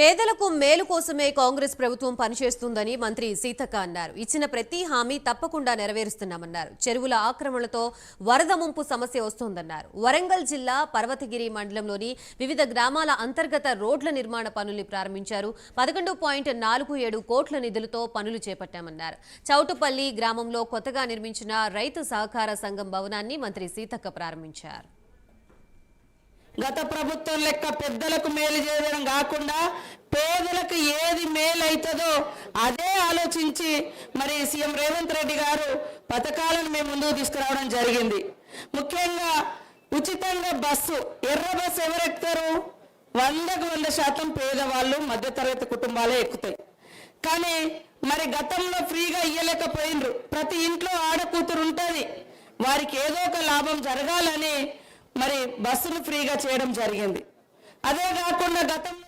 పేదలకు మేలు కోసమే కాంగ్రెస్ ప్రభుత్వం పనిచేస్తుందని మంత్రి సీతక్క అన్నారు. ఇచ్చిన ప్రతి హామీ తప్పకుండా నెరవేరుస్తున్నామన్నారు. చెరువుల ఆక్రమణలతో వరద ముంపు సమస్య వస్తోందన్నారు. వరంగల్ జిల్లా పర్వతగిరి మండలంలోని వివిధ గ్రామాల అంతర్గత రోడ్ల నిర్మాణ పనుల్ని ప్రారంభించారు. పదకొండు పాయింట్ నాలుగు ఏడు కోట్ల నిధులతో పనులు చేపట్టామన్నారు. చౌటుపల్లి గ్రామంలో కొత్తగా నిర్మించిన రైతు సహకార సంఘం భవనాన్ని మంత్రి సీతక్క ప్రారంభించారు. గత ప్రభుత్వం లెక్క పెద్దలకు మేలు చేయడం కాకుండా పేదలకు ఏది మేలు అవుతుందో అదే ఆలోచించి మరి సీఎం రేవంత్ రెడ్డి గారు పథకాలను మేము ముందుకు తీసుకురావడం జరిగింది. ముఖ్యంగా ఉచితంగా బస్సు ఎర్ర బస్సు ఎవరు ఎక్కుతారు వందకు వంద శాతం పేదవాళ్ళు మధ్యతరగతి కుటుంబాలే ఎక్కుతాయి. కానీ మరి గతంలో ఫ్రీగా ఇయ్యలేకపోయినరు. ప్రతి ఇంట్లో ఆడకూతురు ఉంటుంది. వారికి ఏదో ఒక లాభం జరగాలని మరి బస్సును ఫ్రీగా చేయడం జరిగింది. అదే కాకుండా గతంలో